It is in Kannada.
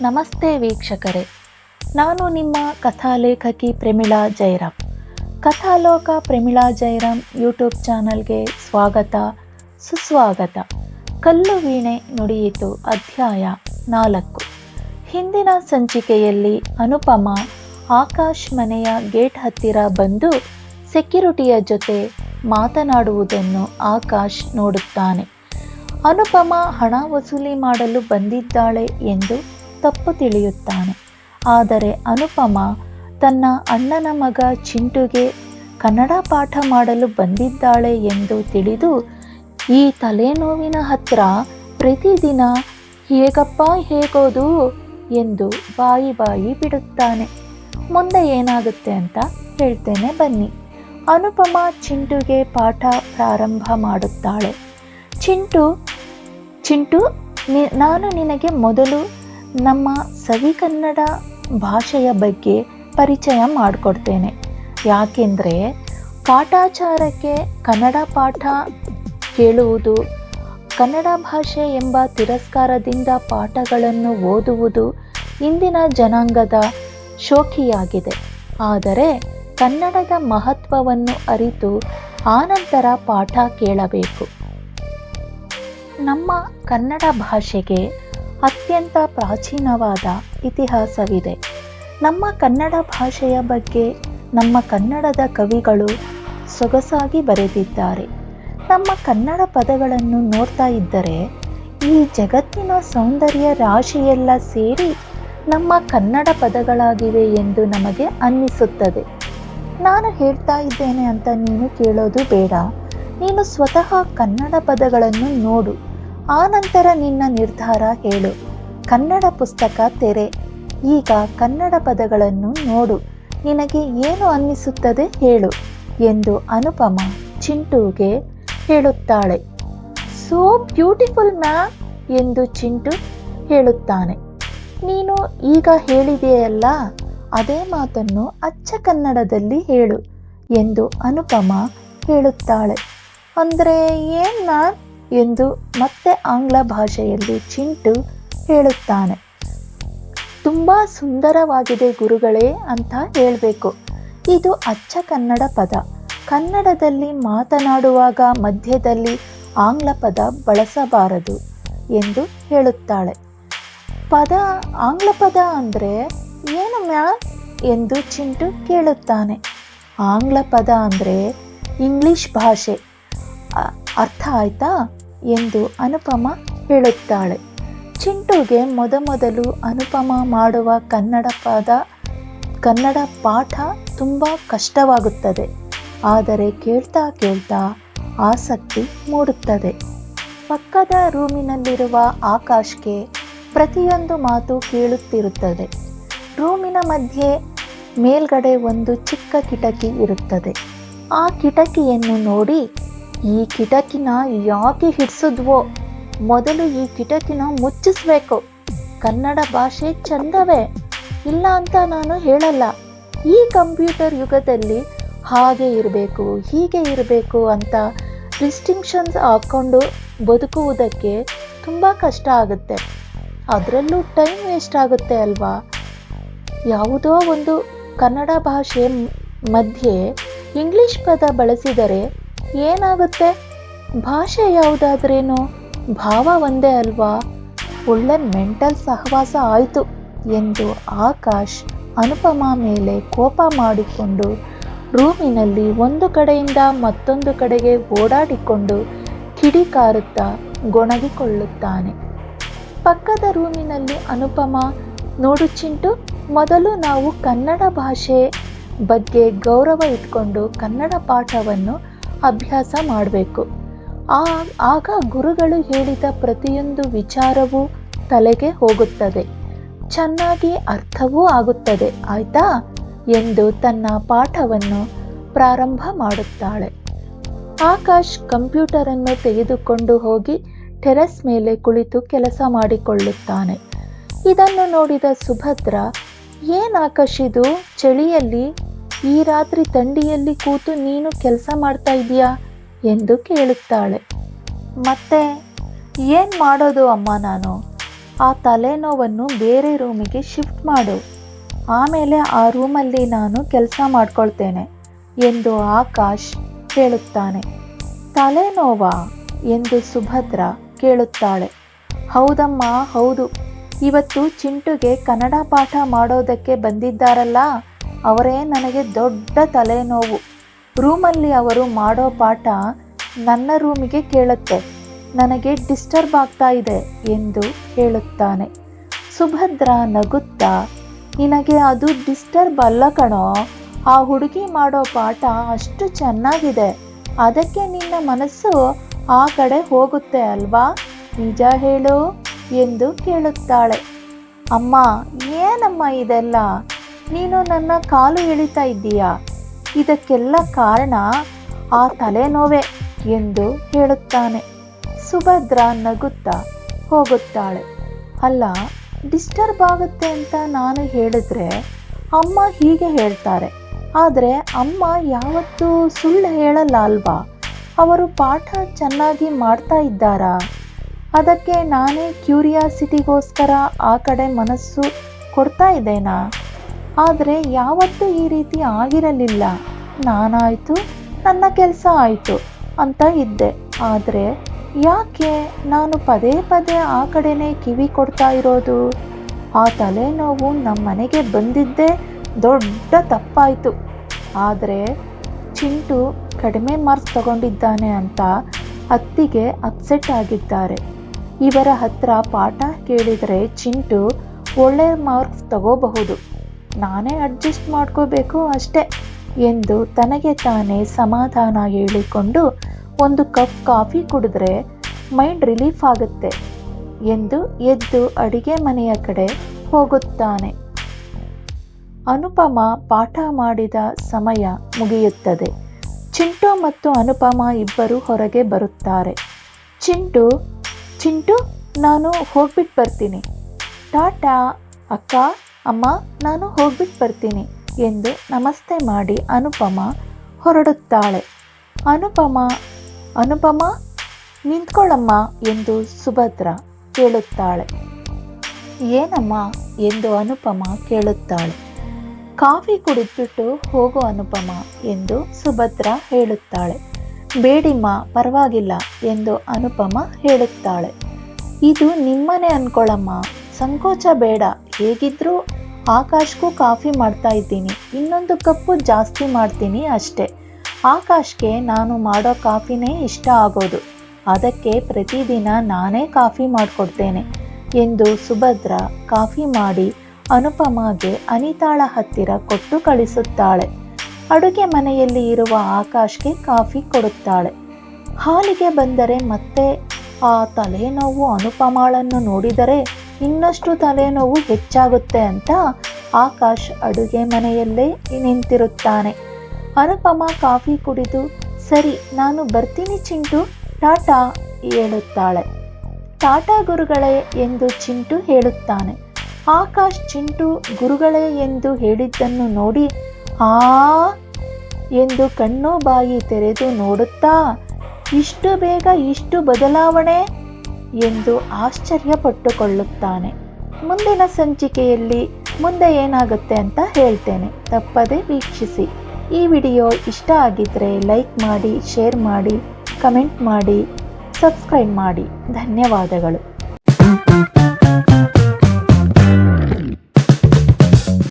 ನಮಸ್ತೆ ವೀಕ್ಷಕರೇ. ನಾನು ನಿಮ್ಮ ಕಥಾಲೇಖಕಿ ಪ್ರಮಿಳಾ ಜೈರಾಮ್ ಕಥಾಲೋಕ ಪ್ರಮಿಳಾ ಜೈರಾಮ್ ಯೂಟ್ಯೂಬ್ ಚಾನಲ್ಗೆ ಸ್ವಾಗತ, ಸುಸ್ವಾಗತ. ಕಲ್ಲು ವೀಣೆ ನುಡಿಯಿತು ಅಧ್ಯಾಯ ನಾಲ್ಕು. ಹಿಂದಿನ ಸಂಚಿಕೆಯಲ್ಲಿ ಅನುಪಮ ಆಕಾಶ್ ಮನೆಯ ಗೇಟ್ ಹತ್ತಿರ ಬಂದು ಸೆಕ್ಯುರಿಟಿಯ ಜೊತೆ ಮಾತನಾಡುವುದನ್ನು ಆಕಾಶ್ ನೋಡುತ್ತಾನೆ. ಅನುಪಮ ಹಣ ವಸೂಲಿ ಮಾಡಲು ಬಂದಿದ್ದಾಳೆ ಎಂದು ತಪ್ಪು ತಿಳಿಯುತ್ತಾನೆ. ಆದರೆ ಅನುಪಮ ತನ್ನ ಅಣ್ಣನ ಮಗ ಚಿಂಟುಗೆ ಕನ್ನಡ ಪಾಠ ಮಾಡಲು ಬಂದಿದ್ದಾಳೆ ಎಂದು ತಿಳಿದು, ಈ ತಲೆನೋವಿನ ಹತ್ರ ಪ್ರತಿದಿನ ಹೇಗಪ್ಪ ಹೇಗೋದು ಎಂದು ಬಾಯಿ ಬಾಯಿ ಬಿಡುತ್ತಾನೆ. ಮುಂದೆ ಏನಾಗುತ್ತೆ ಅಂತ ಹೇಳ್ತೇನೆ ಬನ್ನಿ. ಅನುಪಮ ಚಿಂಟುಗೆ ಪಾಠ ಪ್ರಾರಂಭ ಮಾಡುತ್ತಾಳೆ. ಚಿಂಟು ಚಿಂಟು ನಾನು ನಿನಗೆ ಮೊದಲು ನಮ್ಮ ಸವಿ ಕನ್ನಡ ಭಾಷೆಯ ಬಗ್ಗೆ ಪರಿಚಯ ಮಾಡಿಕೊಡ್ತೇನೆ. ಯಾಕೆಂದರೆ ಕಾಟಾಚಾರಕ್ಕೆ ಕನ್ನಡ ಪಾಠ ಕೇಳುವುದು, ಕನ್ನಡ ಭಾಷೆ ಎಂಬ ತಿರಸ್ಕಾರದಿಂದ ಪಾಠಗಳನ್ನು ಓದುವುದು ಇಂದಿನ ಜನಾಂಗದ ಶೋಕಿಯಾಗಿದೆ. ಆದರೆ ಕನ್ನಡದ ಮಹತ್ವವನ್ನು ಅರಿತು ಆನಂತರ ಪಾಠ ಕೇಳಬೇಕು. ನಮ್ಮ ಕನ್ನಡ ಭಾಷೆಗೆ ಅತ್ಯಂತ ಪ್ರಾಚೀನವಾದ ಇತಿಹಾಸವಿದೆ. ನಮ್ಮ ಕನ್ನಡ ಭಾಷೆಯ ಬಗ್ಗೆ ನಮ್ಮ ಕನ್ನಡದ ಕವಿಗಳು ಸೊಗಸಾಗಿ ಬರೆದಿದ್ದಾರೆ. ನಮ್ಮ ಕನ್ನಡ ಪದಗಳನ್ನು ನೋಡ್ತಾ ಇದ್ದರೆ ಈ ಜಗತ್ತಿನ ಸೌಂದರ್ಯ ರಾಶಿಯೆಲ್ಲ ಸೇರಿ ನಮ್ಮ ಕನ್ನಡ ಪದಗಳಾಗಿವೆ ಎಂದು ನಮಗೆ ಅನ್ನಿಸುತ್ತದೆ. ನಾನು ಹೇಳ್ತಾ ಇದ್ದೇನೆ ಅಂತ ನೀನು ಕೇಳೋದು ಬೇಡ. ನೀನು ಸ್ವತಃ ಕನ್ನಡ ಪದಗಳನ್ನು ನೋಡು. ಆನಂತರ ನಿನ್ನ ನಿರ್ಧಾರ ಹೇಳು. ಕನ್ನಡ ಪುಸ್ತಕ ತೆರೆ. ಈಗ ಕನ್ನಡ ಪದಗಳನ್ನು ನೋಡು. ನಿನಗೆ ಏನು ಅನ್ನಿಸುತ್ತದೆ ಹೇಳು ಎಂದು ಅನುಪಮ ಚಿಂಟುಗೆ ಹೇಳುತ್ತಾಳೆ. ಸೋ ಬ್ಯೂಟಿಫುಲ್ ಮ್ಯಾ ಎಂದು ಚಿಂಟು ಹೇಳುತ್ತಾನೆ. ನೀನು ಈಗ ಹೇಳಿದೆಯಲ್ಲ, ಅದೇ ಮಾತನ್ನು ಅಚ್ಚ ಕನ್ನಡದಲ್ಲಿ ಹೇಳು ಎಂದು ಅನುಪಮ ಹೇಳುತ್ತಾಳೆ. ಅಂದರೆ ಏನು ಮ್ಯಾಮ್ ಎಂದು ಮತ್ತೆ ಆಂಗ್ಲ ಭಾಷೆಯಲ್ಲಿ ಚಿಂಟು ಹೇಳುತ್ತಾನೆ. ತುಂಬ ಸುಂದರವಾಗಿದೆ ಗುರುಗಳೇ ಅಂತ ಹೇಳಬೇಕು. ಇದು ಅಚ್ಚ ಕನ್ನಡ ಪದ. ಕನ್ನಡದಲ್ಲಿ ಮಾತನಾಡುವಾಗ ಮಧ್ಯದಲ್ಲಿ ಆಂಗ್ಲ ಪದ ಬಳಸಬಾರದು ಎಂದು ಹೇಳುತ್ತಾಳೆ. ಪದ, ಆಂಗ್ಲ ಪದ ಅಂದರೆ ಏನು ಮ್ಯಾ ಎಂದು ಚಿಂಟು ಕೇಳುತ್ತಾನೆ. ಆಂಗ್ಲ ಪದ ಅಂದರೆ ಇಂಗ್ಲಿಷ್ ಭಾಷೆ. ಅರ್ಥ ಆಯ್ತಾ? ಎಂದು ಅನುಪಮ ಹೇಳುತ್ತಾಳೆ. ಚಿಂಟುಗೆ ಮೊದಮೊದಲು ಅನುಪಮ ಮಾಡುವ ಕನ್ನಡ ಪದ, ಕನ್ನಡ ಪಾಠ ತುಂಬ ಕಷ್ಟವಾಗುತ್ತದೆ. ಆದರೆ ಕೇಳ್ತಾ ಕೇಳ್ತಾ ಆಸಕ್ತಿ ಮೂಡುತ್ತದೆ. ಪಕ್ಕದ ರೂಮಿನಲ್ಲಿರುವ ಆಕಾಶ್ಗೆ ಪ್ರತಿಯೊಂದು ಮಾತು ಕೇಳುತ್ತಿರುತ್ತದೆ. ರೂಮಿನ ಮಧ್ಯೆ ಮೇಲ್ಗಡೆ ಒಂದು ಚಿಕ್ಕ ಕಿಟಕಿ ಇರುತ್ತದೆ. ಆ ಕಿಟಕಿಯನ್ನು ನೋಡಿ ಈ ಕಿಟಕಿನ ಯಾಕೆ ಹಿಡ್ಸಿದ್ವೋ? ಮೊದಲು ಈ ಕಿಟಕಿನ ಮುಚ್ಚಿಸ್ಬೇಕು. ಕನ್ನಡ ಭಾಷೆ ಚಂದವೇ? ಇಲ್ಲ ಅಂತ ನಾನು ಹೇಳಲ್ಲ. ಈ ಕಂಪ್ಯೂಟರ್ ಯುಗದಲ್ಲಿ ಹಾಗೆ ಇರಬೇಕು, ಹೀಗೆ ಇರಬೇಕು ಅಂತ ರಿಸ್ಟಿಂಕ್ಷನ್ಸ್ ಹಾಕ್ಕೊಂಡು ಬದುಕುವುದಕ್ಕೆ ತುಂಬ ಕಷ್ಟ ಆಗುತ್ತೆ. ಅದರಲ್ಲೂ ಟೈಮ್ ವೇಸ್ಟ್ ಆಗುತ್ತೆ ಅಲ್ವಾ? ಯಾವುದೋ ಒಂದು ಕನ್ನಡ ಭಾಷೆ ಮಧ್ಯೆ ಇಂಗ್ಲಿಷ್ ಪದ ಬಳಸಿದರೆ ಏನಾಗುತ್ತೆ? ಭಾಷೆ ಯಾವುದಾದ್ರೇನು? ಭಾವ ಒಂದೇ ಅಲ್ವಾ? ಒಳ್ಳೆ ಮೆಂಟಲ್ ಸಹವಾಸ ಆಯಿತು ಎಂದು ಆಕಾಶ್ ಅನುಪಮ ಮೇಲೆ ಕೋಪ ಮಾಡಿಕೊಂಡು ರೂಮಿನಲ್ಲಿ ಒಂದು ಕಡೆಯಿಂದ ಮತ್ತೊಂದು ಕಡೆಗೆ ಓಡಾಡಿಕೊಂಡು ಕಿಡಿಕಾರುತ್ತಾ ಗೊಣಗಿಕೊಳ್ಳುತ್ತಾನೆ. ಪಕ್ಕದ ರೂಮಿನಲ್ಲಿ ಅನುಪಮ, ನೋಡು ಚಿಂಟು, ಮೊದಲು ನಾವು ಕನ್ನಡ ಭಾಷೆ ಬಗ್ಗೆ ಗೌರವ ಇಟ್ಕೊಂಡು ಕನ್ನಡ ಪಾಠವನ್ನು ಅಭ್ಯಾಸ ಮಾಡಬೇಕು. ಆ, ಆಗ ಗುರುಗಳು ಹೇಳಿದ ಪ್ರತಿಯೊಂದು ವಿಚಾರವೂ ತಲೆಗೆ ಹೋಗುತ್ತದೆ. ಚೆನ್ನಾಗಿ ಅರ್ಥವೂ ಆಗುತ್ತದೆ, ಆಯ್ತಾ? ಎಂದು ತನ್ನ ಪಾಠವನ್ನು ಪ್ರಾರಂಭ ಮಾಡುತ್ತಾಳೆ. ಆಕಾಶ್ ಕಂಪ್ಯೂಟರನ್ನು ತೆಗೆದುಕೊಂಡು ಹೋಗಿ ಟೆರೆಸ್ ಮೇಲೆ ಕುಳಿತು ಕೆಲಸ ಮಾಡಿಕೊಳ್ಳುತ್ತಾನೆ. ಇದನ್ನು ನೋಡಿದ ಸುಭದ್ರ, ಏನ್ ಆಕಾಶ್ ಚಳಿಯಲ್ಲಿ ಈ ರಾತ್ರಿ ತಂಡಿಯಲ್ಲಿ ಕೂತು ನೀನು ಕೆಲಸ ಮಾಡ್ತಾ ಇದೀಯಾ ಎಂದು ಕೇಳುತ್ತಾಳೆ. ಮತ್ತೆ ಏನು ಮಾಡೋದು ಅಮ್ಮ ನಾನು? ಆ ತಲೆನೋವನ್ನು ಬೇರೆ ರೂಮಿಗೆ ಶಿಫ್ಟ್ ಮಾಡು. ಆಮೇಲೆ ಆ ರೂಮಲ್ಲಿ ನಾನು ಕೆಲಸ ಮಾಡ್ಕೊಳ್ತೇನೆ ಎಂದು ಆಕಾಶ್ ಕೇಳುತ್ತಾನೆ ತಲೆನೋವಾ ಎಂದು ಸುಭದ್ರ ಕೇಳುತ್ತಾಳೆ. ಹೌದಮ್ಮ, ಹೌದು. ಇವತ್ತು ಚಿಂಟುಗೆ ಕನ್ನಡ ಪಾಠ ಮಾಡೋದಕ್ಕೆ ಬಂದಿದ್ದಾರಲ್ಲ? ಅವರೇ ನನಗೆ ದೊಡ್ಡ ತಲೆನೋವು. ರೂಮಲ್ಲಿ ಅವರು ಮಾಡೋ ಪಾಠ ನನ್ನ ರೂಮಿಗೆ ಕೇಳುತ್ತೆ. ನನಗೆ ಡಿಸ್ಟರ್ಬ್ ಆಗ್ತಾ ಇದೆ ಎಂದು ಹೇಳುತ್ತಾನೆ. ಸುಭದ್ರ ನಗುತ್ತಾ, ನಿನಗೆ ಅದು ಡಿಸ್ಟರ್ಬ್ ಅಲ್ಲ ಕಣೋ. ಆ ಹುಡುಗಿ ಮಾಡೋ ಪಾಠ ಅಷ್ಟು ಚೆನ್ನಾಗಿದೆ. ಅದಕ್ಕೆ ನಿನ್ನ ಮನಸ್ಸು ಆ ಕಡೆ ಹೋಗುತ್ತೆ ಅಲ್ವಾ? ನಿಜ ಹೇಳು ಎಂದು ಕೇಳುತ್ತಾಳೆ. ಅಮ್ಮ, ಏನಮ್ಮ ಇದೆಲ್ಲ? ನೀನು ನನ್ನ ಕಾಲು ಎಳಿತಾ ಇದ್ದೀಯಾ? ಇದಕ್ಕೆಲ್ಲ ಕಾರಣ ಆ ತಲೆನೋವೆ ಎಂದು ಹೇಳುತ್ತಾನೆ. ಸುಭದ್ರ ನಗುತ್ತಾ ಹೋಗುತ್ತಾಳೆ. ಅಲ್ಲ, ಡಿಸ್ಟರ್ಬ್ ಆಗುತ್ತೆ ಅಂತ ನಾನು ಹೇಳಿದ್ರೆ ಅಮ್ಮ ಹೀಗೆ ಹೇಳ್ತಾರೆ. ಆದರೆ ಅಮ್ಮ ಯಾವತ್ತೂ ಸುಳ್ಳು ಹೇಳಲ್ಲ ಅಲ್ವಾ? ಅವರು ಪಾಠ ಚೆನ್ನಾಗಿ ಮಾಡ್ತಾ ಇದ್ದಾರಾ? ಅದಕ್ಕೆ ನಾನೇ ಕ್ಯೂರಿಯಾಸಿಟಿಗೋಸ್ಕರ ಆ ಕಡೆ ಮನಸ್ಸು ಕೊಡ್ತಾ ಇದ್ದೇನಾ? ಆದರೆ ಯಾವತ್ತೂ ಈ ರೀತಿ ಆಗಿರಲಿಲ್ಲ. ನಾನಾಯಿತು, ನನ್ನ ಕೆಲಸ ಆಯಿತು ಅಂತ ಇದ್ದೆ. ಆದರೆ ಯಾಕೆ ನಾನು ಪದೇ ಪದೇ ಆ ಕಡೆನೇ ಕಿವಿ ಕೊಡ್ತಾ ಇರೋದು? ಆ ತಲೆನೋವು ನಮ್ಮ ಮನೆಗೆ ಬಂದಿದ್ದೇ ದೊಡ್ಡ ತಪ್ಪಾಯಿತು. ಆದರೆ ಚಿಂಟು ಕಡಿಮೆ ಮಾರ್ಕ್ಸ್ ತಗೊಂಡಿದ್ದಾನೆ ಅಂತ ಅತ್ತಿಗೆ ಅಪ್ಸೆಟ್ ಆಗಿದ್ದಾರೆ. ಇವರ ಹತ್ರ ಪಾಠ ಕೇಳಿದರೆ ಚಿಂಟು ಒಳ್ಳೆ ಮಾರ್ಕ್ಸ್ ತಗೋಬಹುದು. ನಾನೇ ಅಡ್ಜಸ್ಟ್ ಮಾಡ್ಕೋಬೇಕು ಅಷ್ಟೆ ಎಂದು ತನಗೆ ತಾನೇ ಸಮಾಧಾನ ಹೇಳಿಕೊಂಡು ಒಂದು ಕಪ್ ಕಾಫಿ ಕುಡಿದ್ರೆ ಮೈಂಡ್ ರಿಲೀಫ್ ಆಗುತ್ತೆ ಎಂದು ಎದ್ದು ಅಡಿಗೆ ಮನೆಯ ಕಡೆ ಹೋಗುತ್ತಾನೆ. ಅನುಪಮ ಪಾಠ ಮಾಡಿದ ಸಮಯ ಮುಗಿಯುತ್ತದೆ. ಚಿಂಟು ಮತ್ತು ಅನುಪಮ ಇಬ್ಬರು ಹೊರಗೆ ಬರುತ್ತಾರೆ. ಚಿಂಟು ಚಿಂಟು, ನಾನು ಹೋಗ್ಬಿಟ್ಟು ಬರ್ತೀನಿ. ಟಾಟಾ, ಅಕ್ಕ ಅಮ್ಮ, ನಾನು ಹೋಗ್ಬಿಟ್ಟು ಬರ್ತೀನಿ ಎಂದು ನಮಸ್ತೆ ಮಾಡಿ ಅನುಪಮ ಹೊರಡುತ್ತಾಳೆ. ಅನುಪಮ ಅನುಪಮ ನಿಂತ್ಕೊಳ್ಳಮ್ಮ ಎಂದು ಸುಭದ್ರ ಕೇಳುತ್ತಾಳೆ. ಏನಮ್ಮ ಎಂದು ಅನುಪಮ ಕೇಳುತ್ತಾಳೆ. ಕಾಫಿ ಕುಡಿದ್ಬಿಟ್ಟು ಹೋಗು ಅನುಪಮ ಎಂದು ಸುಭದ್ರ ಹೇಳುತ್ತಾಳೆ. ಬೇಡಿಮ್ಮ, ಪರವಾಗಿಲ್ಲ ಎಂದು ಅನುಪಮ ಹೇಳುತ್ತಾಳೆ. ಇದು ನಿಮ್ಮನೆ ಅನ್ಕೊಳ್ಳಮ್ಮ ಸಂಕೋಚ ಬೇಡ. ಹೇಗಿದ್ರೂ ಆಕಾಶ್ಗೂ ಕಾಫಿ ಮಾಡ್ತಾ ಇದ್ದೀನಿ. ಇನ್ನೊಂದು ಕಪ್ಪು ಜಾಸ್ತಿ ಮಾಡ್ತೀನಿ ಅಷ್ಟೇ. ಆಕಾಶ್ಗೆ ನಾನು ಮಾಡೋ ಕಾಫಿನೇ ಇಷ್ಟ ಆಗೋದು. ಅದಕ್ಕೆ ಪ್ರತಿದಿನ ನಾನೇ ಕಾಫಿ ಮಾಡಿಕೊಡ್ತೇನೆ ಎಂದು ಸುಭದ್ರ ಕಾಫಿ ಮಾಡಿ ಅನುಪಮಾಗೆ ಅನಿತಾಳ ಹತ್ತಿರ ಕೊಟ್ಟು ಕಳಿಸುತ್ತಾಳೆ. ಅಡುಗೆ ಮನೆಯಲ್ಲಿ ಇರುವ ಆಕಾಶ್ಗೆ ಕಾಫಿ ಕೊಡುತ್ತಾಳೆ. ಹಾಲಿಗೆ ಬಂದರೆ ಮತ್ತೆ ಆ ತಲೆನೋವು ಅನುಪಮಾಳನ್ನು ನೋಡಿದರೆ ಇನ್ನಷ್ಟು ತಲೆನೋವು ಹೆಚ್ಚಾಗುತ್ತೆ ಅಂತ ಆಕಾಶ್ ಅಡುಗೆ ಮನೆಯಲ್ಲೇ ನಿಂತಿರುತ್ತಾನೆ. ಅನುಪಮ ಕಾಫಿ ಕುಡಿದು, ಸರಿ, ನಾನು ಬರ್ತೀನಿ ಚಿಂಟು, ಟಾಟಾ ಹೇಳುತ್ತಾಳೆ. ಟಾಟಾ ಗುರುಗಳೇ ಎಂದು ಚಿಂಟು ಹೇಳುತ್ತಾನೆ. ಆಕಾಶ್, ಚಿಂಟು, ಗುರುಗಳೇ ಎಂದು ಹೇಳಿದ್ದನ್ನು ನೋಡಿ ಆ ಎಂದು ಕಣ್ಣು ಬಾಯಿ ತೆರೆದು ನೋಡುತ್ತಾ, ಇಷ್ಟು ಬೇಗ ಇಷ್ಟು ಬದಲಾವಣೆ ಎಂದು ಆಶ್ಚರ್ಯಪಟ್ಟುಕೊಳ್ಳುತ್ತಾನೆ. ಮುಂದಿನ ಸಂಚಿಕೆಯಲ್ಲಿ ಮುಂದೆ ಏನಾಗುತ್ತೆ ಅಂತ ಹೇಳ್ತೇನೆ. ತಪ್ಪದೆ ವೀಕ್ಷಿಸಿ. ಈ ವಿಡಿಯೋ ಇಷ್ಟ ಆಗಿದ್ದರೆ ಲೈಕ್ ಮಾಡಿ, ಶೇರ್ ಮಾಡಿ, ಕಮೆಂಟ್ ಮಾಡಿ, ಸಬ್ಸ್ಕ್ರೈಬ್ ಮಾಡಿ. ಧನ್ಯವಾದಗಳು.